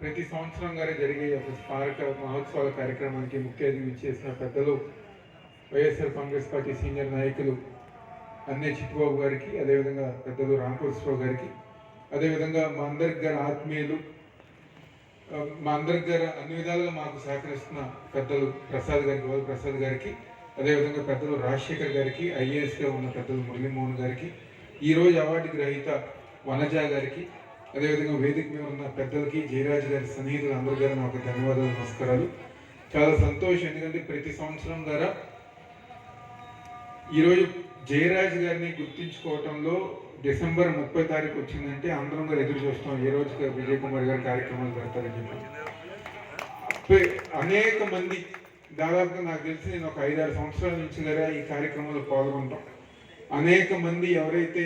ప్రతి సంవత్సరం గానే జరిగే ఒక స్మారక మహోత్సవాల కార్యక్రమానికి ముఖ్య అతిథి చేసిన పెద్దలు వైఎస్ఆర్ కాంగ్రెస్ పార్టీ సీనియర్ నాయకులు అన్నే చిట్టుబాబు గారికి అదేవిధంగా పెద్దలు రామకృష్ణరావు గారికి అదేవిధంగా మా అందరికి గారి ఆత్మీయులు మా అందరికి గారు అన్ని విధాలుగా మాకు సహకరిస్తున్న పెద్దలు ప్రసాద్ గారికి గోల్ ప్రసాద్ గారికి అదేవిధంగా పెద్దలు రాజశేఖర్ గారికి ఐఏఎస్గా ఉన్న పెద్దలు మురళీమోహన్ గారికి ఈ రోజు అవార్డు గ్రహీత వనజ గారికి అదేవిధంగా వేదిక మీద ఉన్న పెద్దలకి జయరాజ్ గారి సన్నిహితులు అందరి గారు నాకు ధన్యవాదాలు నమస్కారాలు. చాలా సంతోషం. ఎందుకంటే ప్రతి సంవత్సరం ద్వారా ఈరోజు జయరాజ్ గారిని గుర్తించుకోవటంలో డిసెంబర్ ముప్పై తారీఖు వచ్చిందంటే అందరం గారు ఎదురు చూస్తాం. ఏ రోజు విజయ్ కుమార్ గారి కార్యక్రమాలు పెడతారని చెప్పి. అనేక మంది దాదాపుగా నాకు తెలిసి నేను ఒక ఐదారు సంవత్సరాల నుంచి గారా ఈ కార్యక్రమంలో పాల్గొంటాం. అనేక మంది ఎవరైతే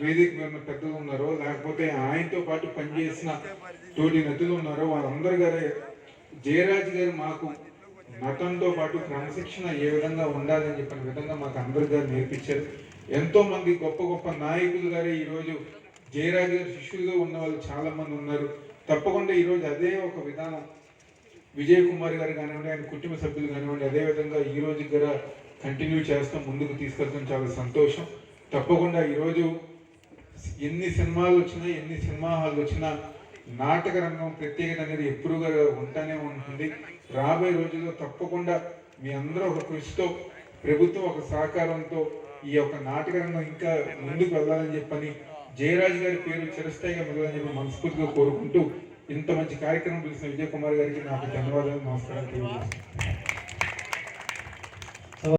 వేదిక మీద పెద్దలు ఉన్నారో లేకపోతే ఆయనతో పాటు పనిచేసిన తోటి నటులు ఉన్నారో వాళ్ళందరూ గారే జయరాజ్ గారు మాకు నటనతో పాటు క్రమశిక్షణ ఏ విధంగా ఉండాలని చెప్పిన విధంగా మాకు అందరు గారు నేర్పించారు. ఎంతో మంది గొప్ప గొప్ప నాయకులు గారే ఈరోజు జయరాజ్ గారు శిష్యులుగా ఉన్న వాళ్ళు చాలా మంది ఉన్నారు. తప్పకుండా ఈరోజు అదే ఒక విధానం విజయ్ కుమార్ గారు కానివ్వండి ఆయన కుటుంబ సభ్యులు కానివ్వండి అదే విధంగా ఈ రోజు కూడా కంటిన్యూ చేస్తాం ముందుకు తీసుకెళ్తాం. చాలా సంతోషం. తప్పకుండా ఈరోజు ఎన్ని సినిమాలు వచ్చినా ఎన్ని సినిమా హాల్ వచ్చినా నాటక రంగం ప్రత్యేకత అనేది ఎప్పుడుగా ఉంటానే ఉంటుంది. రాబోయే రోజుల్లో తప్పకుండా మీ అందరూ ఒక కృషితో ప్రభుత్వం ఒక సహకారంతో ఈ యొక్క నాటక రంగం ఇంకా ముందుకు వెళ్ళాలని చెప్పని జయరాజ్ గారి పేరు చిరస్థాయిగా మిగలని చెప్పి మనస్ఫూర్తిగా కోరుకుంటూ ఇంత మంచి కార్యక్రమం పిలిచిన విజయ్ కుమార్ గారికి నాకు ధన్యవాదాలు. నమస్కారం. తెలియజేస్తాను